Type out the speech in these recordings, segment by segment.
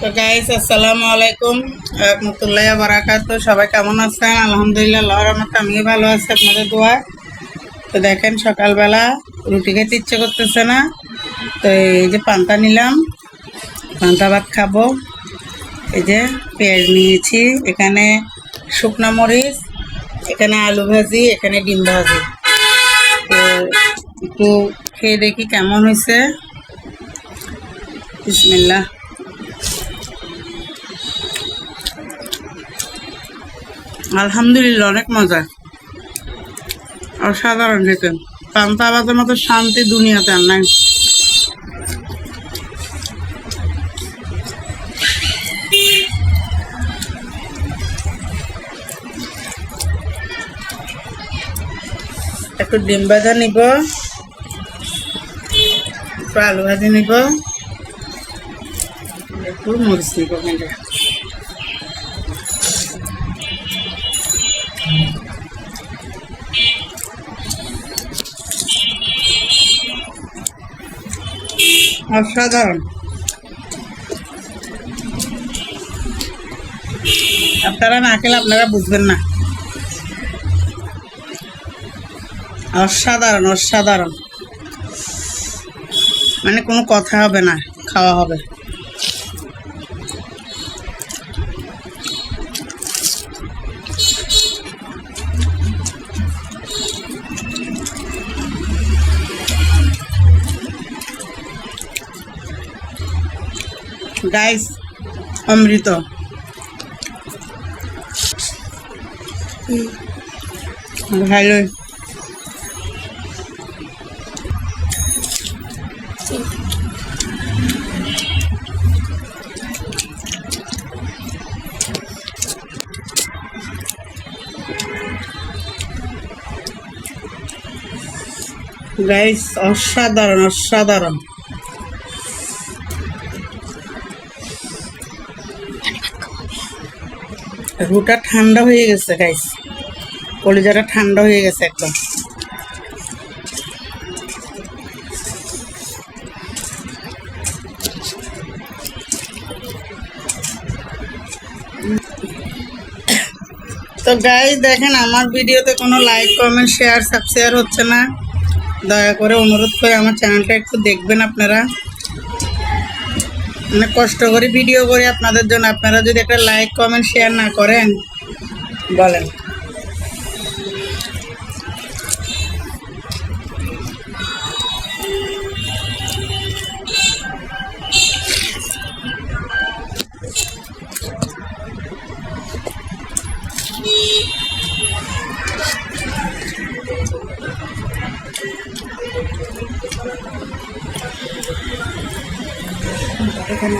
তো গাইস আসসালামু আলাইকুম। রহমতুল্লাহ বারাকাত। সবাই কেমন আছেন? আলহামদুলিল্লাহ রহমতে আমিও ভালো আছি, আপনাদের দোয়া। তো দেখেন, সকালবেলা রুটি খেতে ইচ্ছে করতেছে না। তো এই যে পান্তা নিলাম, পান্তা ভাত খাব। এই যে পেঁয়াজ নিয়েছি, এখানে শুকনো মরিচ, এখানে আলু ভাজি, এখানে ডিম ভাজি। তো একটু খেয়ে দেখি কেমন হয়েছে। বিসমিল্লাহ। আলহামদুলিল্লাহ, অনেক মজা। অসাধারণ খেতে। পান্তা আবাদের মতো শান্তি দুনিয়াতে আর নাই। একটু ডিম ভাজা নিব। একটু আলু ভাজি নিব। একটু মরিচ নিব। কিন্তু অসাধারণ। আপনারা না খেলে আপনারা বুঝবেন না। অসাধারণ অসাধারণ। মানে কোনো কথা হবে না, খাওয়া হবে। গাইস অমৃত ভালোই গাইস অসাধারণ অসাধারণ. রুটা ঠান্ডা হয়ে গেছে গাইস কলিজাটা ঠান্ডা হয়ে গেছে একদম। তো গাইস দেখেন, আমার ভিডিওতে কোনো লাইক কমেন্ট শেয়ার সাবস্ক্রাইব হচ্ছে না। দয়া করে অনুরোধ করে আমার চ্যানেলটা একটু দেখবেন আপনারা। অনেক কষ্ট করে ভিডিও করি আপনাদের জন্য। আপনারা যদি একটা লাইক কমেন্ট শেয়ার না করেন, বলেন। এখানে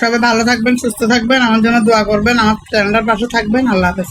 সবাই ভালো থাকবেন, সুস্থ থাকবেন, আমার জন্য দোয়া করবেন, আমার চ্যানেলটার পাশে থাকবেন, আল্লাহ হাফেজ।